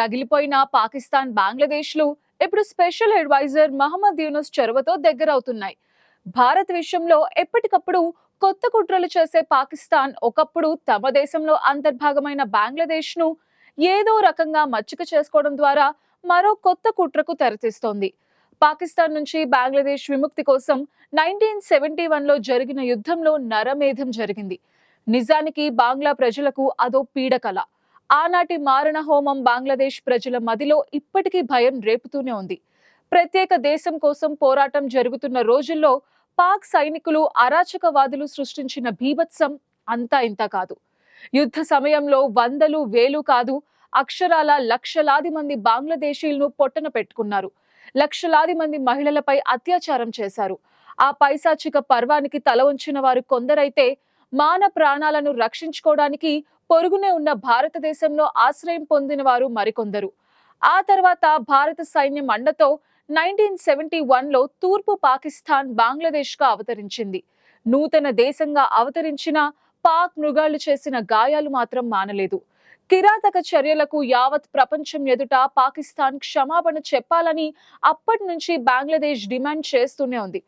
రగిలిపోయిన పాకిస్తాన్ బంగ్లాదేశ్లు ఇప్పుడు special adviser Mohammed Yunus చొరవతో దగ్గరవుతున్నాయి. భారత్ విషయంలో ఎప్పటికప్పుడు కొత్త కుట్రలు చేసే పాకిస్తాన్ ఒకప్పుడు తమ దేశంలో అంతర్భాగమైన బంగ్లాదేశ్ను ఏదో రకంగా మచ్చిక చేసుకోవడం ద్వారా మరో కొత్త కుట్రకు తెరతీస్తోంది. పాకిస్తాన్ నుంచి బంగ్లాదేశ్ విముక్తి కోసం నైన్టీన్ సెవెంటీ వన్లో జరిగిన యుద్ధంలో నరమేధం జరిగింది. నిజానికి బాంగ్లా ప్రజలకు అదో పీడకల. ఆనాటి మారణ హోమం బంగ్లాదేశ్ ప్రజల మదిలో ఇప్పటికీ భయం రేపుతూనే ఉంది. ప్రత్యేక దేశం కోసం పోరాటం జరుగుతున్న రోజుల్లో పాక్ సైనికులు అరాచకవాదులు సృష్టించిన భీభత్సం అంతా ఇంత కాదు. యుద్ధ సమయంలో వందలు వేలు కాదు అక్షరాల లక్షలాది మంది బంగ్లాదేశీలను పొట్టన పెట్టుకున్నారు. లక్షలాది మంది మహిళలపై అత్యాచారం చేశారు. ఆ పైశాచిక పర్వానికి తల ఉంచిన వారు కొందరైతే మాన ప్రాణాలను రక్షించుకోవడానికి పొరుగునే ఉన్న భారతదేశంలో ఆశ్రయం పొందిన వారు మరికొందరు. ఆ తర్వాత భారత సైన్యం అండతో నైన్టీన్ సెవెంటీ వన్లో తూర్పు పాకిస్తాన్ బంగ్లాదేశ్గా అవతరించింది. నూతన దేశంగా అవతరించిన పాక్ మృగాళ్ళు చేసిన గాయాలు మాత్రం మానలేదు. కిరాతక చర్యలకు యావత్ ప్రపంచం ఎదుట పాకిస్తాన్ క్షమాపణ చెప్పాలని అప్పటి నుంచి బంగ్లాదేశ్ డిమాండ్ చేస్తూనే ఉంది.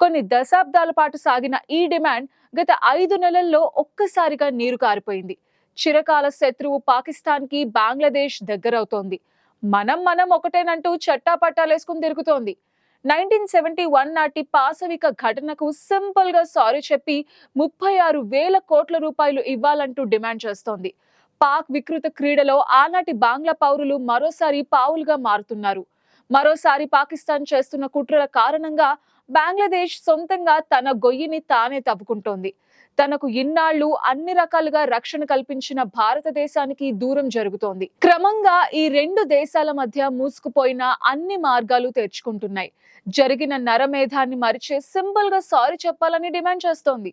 కొన్ని దశాబ్దాల పాటు సాగిన ఈ డిమాండ్ గత ఐదు నెలల్లో ఒక్కసారిగా నీరు కారిపోయింది. చిరకాల శత్రువు పాకిస్తాన్కి బంగ్లాదేశ్ దగ్గరవుతోంది. మనం మనం ఒకటేనంటూ చట్టాపట్టాలేసుకుని తిరుగుతోంది. నైన్టీన్ సెవెంటీ వన్ నాటి పాశవిక ఘటనకు సింపుల్గా సారీ చెప్పి ముప్పై ఆరు వేల కోట్ల రూపాయలు ఇవ్వాలంటూ డిమాండ్ చేస్తోంది. పాక్ వికృత క్రీడలో ఆనాటి బాంగ్లా పౌరులు మరోసారి పావులుగా మారుతున్నారు. మరోసారి పాకిస్తాన్ చేస్తున్న కుట్రల కారణంగా బంగ్లాదేశ్ సొంతంగా తన గొయ్యిని తానే తవ్వుకుంటోంది. తనకు ఇన్నాళ్ళు అన్ని రకాలుగా రక్షణ కల్పించిన భారతదేశానికి దూరం జరుగుతోంది. క్రమంగా ఈ రెండు దేశాల మధ్య మూసుకుపోయిన అన్ని మార్గాలు తెరుచుకుంటున్నాయి. జరిగిన నరమేధాన్ని మరిచే సింపుల్గా సారీ చెప్పాలని డిమాండ్ చేస్తోంది.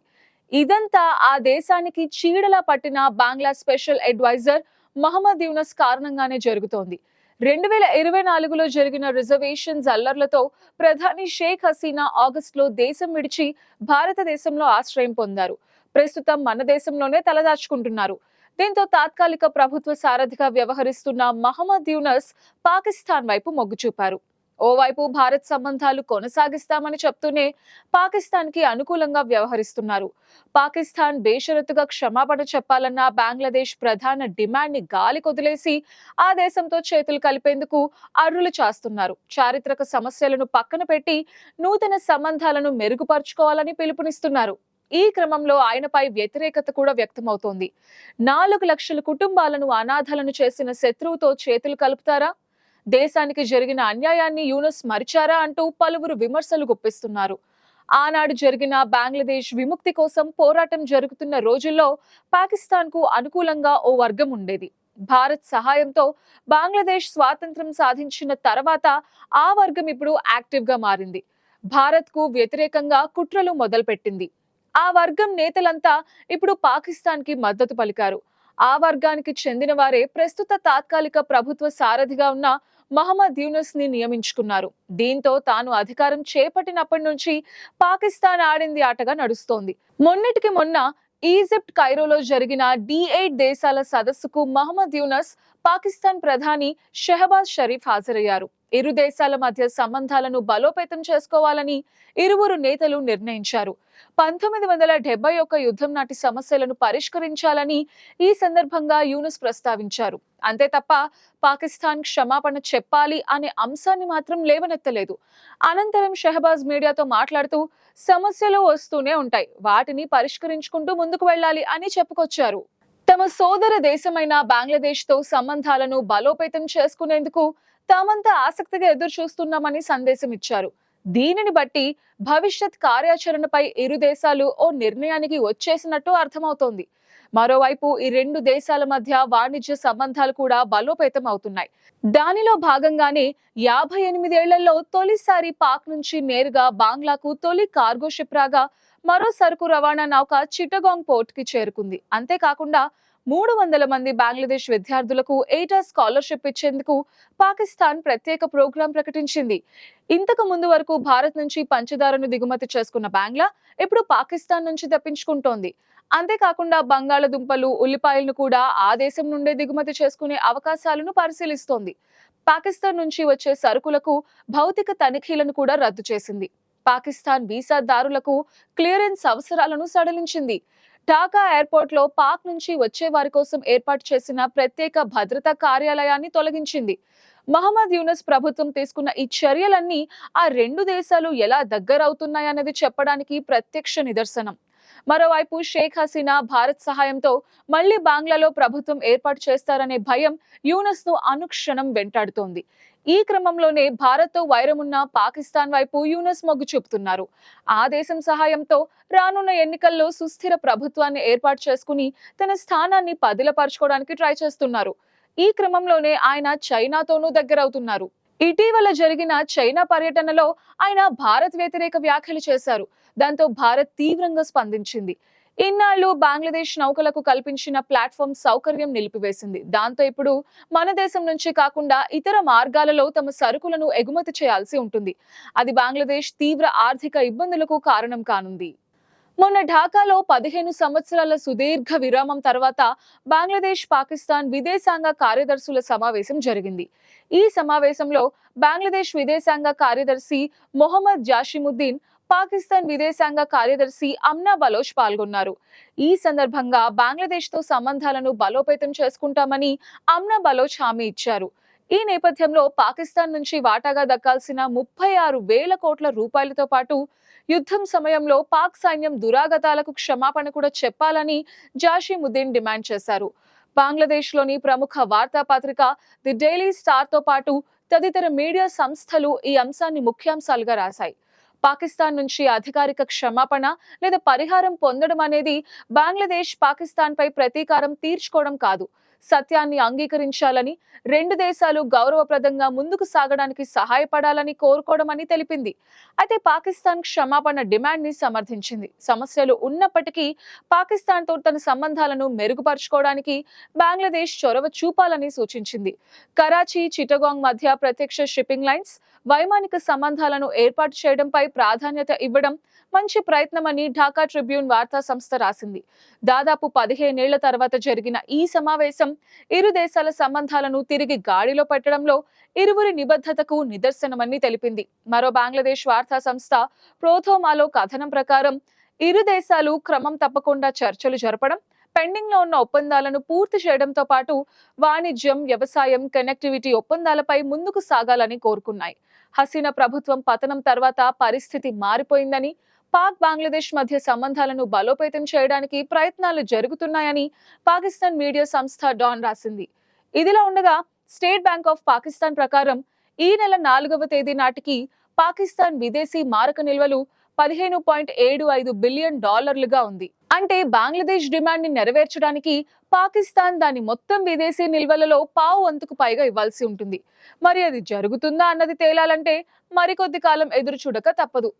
ఇదంతా ఆ దేశానికి చీడలా పట్టిన బంగ్లా స్పెషల్ అడ్వైజర్ మహమ్మద్ యూనస్ కారణంగానే జరుగుతోంది. రెండు వేల ఇరవై నాలుగులో జరిగిన రిజర్వేషన్స్ అల్లర్లతో ప్రధాని షేక్ హసీనా ఆగస్టులో దేశం విడిచి భారతదేశంలో ఆశ్రయం పొందారు. ప్రస్తుతం మన దేశంలోనే తలదాచుకుంటున్నారు. దీంతో తాత్కాలిక ప్రభుత్వ సారథిగా వ్యవహరిస్తున్న మహమ్మద్ యూనస్ పాకిస్తాన్ వైపు మొగ్గు చూపారు ఓవైపు భారత్ సంబంధాలు కొనసాగిస్తామని చెప్తూనే పాకిస్తాన్కి అనుకూలంగా వ్యవహరిస్తున్నారు. పాకిస్తాన్ బేషరతుగా క్షమాపణ చెప్పాలన్న బంగ్లాదేశ్ ప్రధాన డిమాండ్ని గాలి కొదిలేసి ఆ దేశంతో చేతులు కలిపేందుకు అర్రులు చాస్తున్నారు. చారిత్రక సమస్యలను పక్కన పెట్టి నూతన సంబంధాలను మెరుగుపరుచుకోవాలని పిలుపునిస్తున్నారు. ఈ క్రమంలో ఆయనపై వ్యతిరేకత కూడా వ్యక్తమవుతోంది. నాలుగు లక్షల కుటుంబాలను అనాథలను చేసిన శత్రువుతో చేతులు కలుపుతారా? దేశానికి జరిగిన అన్యాయాన్ని యూనస్ మరిచారా అంటూ పలువురు విమర్శలు గుప్పిస్తున్నారు. ఆనాడు జరిగిన బంగ్లాదేశ్ విముక్తి కోసం పోరాటం జరుగుతున్న రోజుల్లో పాకిస్తాన్కు అనుకూలంగా ఓ వర్గం ఉండేది. భారత్ సహాయంతో బంగ్లాదేశ్ స్వాతంత్రం సాధించిన తర్వాత ఆ వర్గం ఇప్పుడు యాక్టివ్గా మారింది. భారత్కు వ్యతిరేకంగా కుట్రలు మొదలుపెట్టింది. ఆ వర్గం నేతలంతా ఇప్పుడు పాకిస్తాన్కి మద్దతు పలికారు. ఆ వర్గానికి చెందిన వారే ప్రస్తుత తాత్కాలిక ప్రభుత్వ సారథిగా ఉన్న మహమ్మద్ యూనస్ని నియమించుకున్నారు. దీంతో తాను అధికారం చేపట్టినప్పటి నుంచి పాకిస్తాన్ ఆడింది ఆటగా నడుస్తోంది. మొన్నటికి మొన్న ఈజిప్ట్ కైరోలో జరిగిన డి ఎయిట్ దేశాల సదస్సుకు మహమ్మద్ యూనస్ పాకిస్తాన్ ప్రధాని షెహబాజ్ షరీఫ్ హాజరయ్యారు. ఇరు దేశాల మధ్య సంబంధాలను బలోపేతం చేసుకోవాలని ఇరువురు నేతలు నిర్ణయించారు. పంతొమ్మిది వందల డెబ్బై ఒక్క యుద్ధం నాటి సమస్యలను పరిష్కరించాలని ఈ సందర్భంగా యూనుస్ ప్రస్తావించారు. అంతే తప్ప పాకిస్తాన్ క్షమాపణ చెప్పాలి అనే అంశాన్ని మాత్రం లేవనెత్తలేదు. అనంతరం షెహబాజ్ మీడియాతో మాట్లాడుతూ సమస్యలు వస్తూనే ఉంటాయి. వాటిని పరిష్కరించుకుంటూ ముందుకు వెళ్ళాలి అని చెప్పుకొచ్చారు. తమ సోదర దేశమైన బంగ్లాదేశ్తో సంబంధాలను బలోపేతం చేసుకునేందుకు తామంతా ఆసక్తిగా ఎదురు చూస్తున్నామని సందేశం ఇచ్చారు. దీనిని బట్టి భవిష్యత్ కార్యాచరణపై ఇరు దేశాలు ఓ నిర్ణయానికి వచ్చేసినట్టు అర్థమవుతోంది. మరోవైపు ఈ రెండు దేశాల మధ్య వాణిజ్య సంబంధాలు కూడా బలోపేతం అవుతున్నాయి. దానిలో భాగంగానే యాభై ఎనిమిదేళ్ళలో తొలిసారి పాక్ నుంచి నేరుగా బాంగ్లాకు తొలి కార్గో షిప్ రాగా మరో సరుకు రవాణా నౌక చిట్టగాంగ్ పోర్ట్కి చేరుకుంది. అంతేకాకుండా మూడు వందల మంది బంగ్లాదేశ్ విద్యార్థులకు ఎయిటా స్కాలర్షిప్ ఇచ్చేందుకు పాకిస్తాన్ ప్రత్యేక ప్రోగ్రాం ప్రకటించింది. ఇంతకు ముందు వరకు భారత్ నుంచి పంచదారను దిగుమతి చేసుకున్న బ్యాంగ్లా ఇప్పుడు పాకిస్తాన్ నుంచి తప్పించుకుంటోంది. అంతేకాకుండా బంగాళదుంపలు ఉల్లిపాయలను కూడా ఆ దేశం నుండే దిగుమతి చేసుకునే అవకాశాలను పరిశీలిస్తోంది. పాకిస్తాన్ నుంచి వచ్చే సరుకులకు భౌతిక తనిఖీలను కూడా రద్దు చేసింది. పాకిస్తాన్ వీసాదారులకు క్లియరెన్స్ అవసరాలను సడలించింది. ఢాకా ఎయిర్పోర్ట్లో పాక్ నుంచి వచ్చే వారి కోసం ఏర్పాటు చేసిన ప్రత్యేక భద్రతా కార్యాలయాన్ని తొలగించింది. మహమ్మద్ యూనస్ ప్రభుత్వం తీసుకున్న ఈ చర్యలన్నీ ఆ రెండు దేశాలు ఎలా దగ్గరవుతున్నాయన్నది చెప్పడానికి ప్రత్యక్ష నిదర్శనం. మరోవైపు షేక్ హసీనా భారత్ సహాయంతో మళ్ళీ బంగ్లాలో ప్రభుత్వం ఏర్పాటు చేస్తారనే భయం యూనస్ను అనుక్షణం వెంటాడుతోంది. ఈ క్రమంలోనే భారత్తో వైరమున్న పాకిస్తాన్ వైపు యూనస్ మొగ్గు చూపుతున్నారు. ఆ దేశం సహాయంతో రానున్న ఎన్నికల్లో సుస్థిర ప్రభుత్వాన్ని ఏర్పాటు చేసుకుని తన స్థానాన్ని పదిలపరచుకోవడానికి ట్రై చేస్తున్నారు. ఈ క్రమంలోనే ఆయన చైనాతోనూ దగ్గరవుతున్నారు. ఇటీవల జరిగిన చైనా పర్యటనలో ఆయన భారత్ వ్యతిరేక వ్యాఖ్యలు చేశారు. దాంతో భారత్ తీవ్రంగా స్పందించింది. ఇన్నాళ్ళు బంగ్లాదేశ్ నౌకలకు కల్పించిన ప్లాట్ఫామ్ సౌకర్యం నిలిపివేసింది. దాంతో ఇప్పుడు మన దేశం నుంచి కాకుండా ఇతర మార్గాలలో తమ సరుకులను ఎగుమతి చేయాల్సి ఉంటుంది. అది బంగ్లాదేశ్ తీవ్ర ఆర్థిక ఇబ్బందులకు కారణం కానుంది. మొన్న ఢాకాలో పదిహేను సంవత్సరాల సుదీర్ఘ విరామం తర్వాత బంగ్లాదేశ్ పాకిస్తాన్ విదేశాంగ కార్యదర్శుల సమావేశం జరిగింది. ఈ సమావేశంలో బంగ్లాదేశ్ విదేశాంగ కార్యదర్శి మొహమ్మద్ జాషిముద్దీన్ పాకిస్తాన్ విదేశాంగ కార్యదర్శి అమ్నా బలోచ్ పాల్గొన్నారు. ఈ సందర్భంగా బంగ్లాదేశ్తో సంబంధాలను బలోపేతం చేసుకుంటామని అమ్నా బలోచ్ హామీ ఇచ్చారు. ఈ నేపథ్యంలో పాకిస్తాన్ నుంచి వాటాగా దక్కాల్సిన ముప్పై ఆరు వేల కోట్ల రూపాయలతో పాటు యుద్ధం సమయంలో పాక్ సైన్యం దురాగతాలకు క్షమాపణ కూడా చెప్పాలని జాషిముద్దీన్ డిమాండ్ చేశారు. బంగ్లాదేశ్లోని ప్రముఖ వార్తాపత్రిక ది డైలీ స్టార్తో పాటు తదితర మీడియా సంస్థలు ఈ అంశాన్ని ముఖ్యాంశాలుగా రాశాయి. పాకిస్తాన్ నుంచి అధికారిక క్షమాపణ లేదా పరిహారం పొందడం అనేది బంగ్లాదేశ్ పాకిస్తాన్ పై ప్రతీకారం తీర్చుకోవడం కాదు. సత్యాన్ని అంగీకరించాలని రెండు దేశాలు గౌరవప్రదంగా ముందుకు సాగడానికి సహాయపడాలని కోరుకోవడం అని తెలిపింది. అయితే పాకిస్తాన్ క్షమాపణ డిమాండ్ని సమర్థించింది. సమస్యలు ఉన్నప్పటికీ పాకిస్తాన్తో తన సంబంధాలను మెరుగుపరుచుకోవడానికి బంగ్లాదేశ్ చొరవ చూపాలని సూచించింది. కరాచీ చిటగాంగ్ మధ్య ప్రత్యక్ష షిప్పింగ్ లైన్స్ వైమానిక సంబంధాలను ఏర్పాటు చేయడంపై ప్రాధాన్యత ఇవ్వడం మంచి ప్రయత్నమని ఢాకా ట్రిబ్యూన్ వార్తా సంస్థ రాసింది. దాదాపు పదిహేనేళ్ళ తర్వాత జరిగిన ఈ సమావేశం ఇరు దేశాల సంబంధాలను తిరిగి గాడిలో పెట్టడంలో ఇరువురి నిబద్ధతకు నిదర్శనమని తెలిపింది. మరో బంగ్లాదేశ్ వార్తా సంస్థ ప్రోథోమాలో కథనం ప్రకారం ఇరు దేశాలు క్రమం తప్పకుండా చర్చలు జరపడం పెండింగ్లో ఉన్న ఒప్పందాలను పూర్తి చేయడంతో పాటు వాణిజ్యం వ్యవసాయం కనెక్టివిటీ ఒప్పందాలపై ముందుకు సాగాలని కోరుకున్నాయి. హసీనా ప్రభుత్వం పతనం తర్వాత పరిస్థితి మారిపోయిందని పాక్ బంగ్లాదేశ్ మధ్య సంబంధాలను బలోపేతం చేయడానికి ప్రయత్నాలు జరుగుతున్నాయని పాకిస్తాన్ మీడియా సంస్థ డాన్ రాసింది. ఇదిలా ఉండగా స్టేట్ బ్యాంక్ ఆఫ్ పాకిస్తాన్ ప్రకారం ఈ నెల నాలుగవ తేదీ నాటికి పాకిస్తాన్ విదేశీ మారక నిల్వలు పదిహేను పాయింట్ ఏడు ఐదు బిలియన్ డాలర్లుగా ఉంది. అంటే బంగ్లాదేశ్ డిమాండ్ని నెరవేర్చడానికి పాకిస్తాన్ దాని మొత్తం విదేశీ నిల్వలలో పావు వంతుకు పైగా ఇవ్వాల్సి ఉంటుంది. మరి అది జరుగుతుందా అన్నది తేలాలంటే మరికొద్ది కాలం ఎదురు చూడక తప్పదు.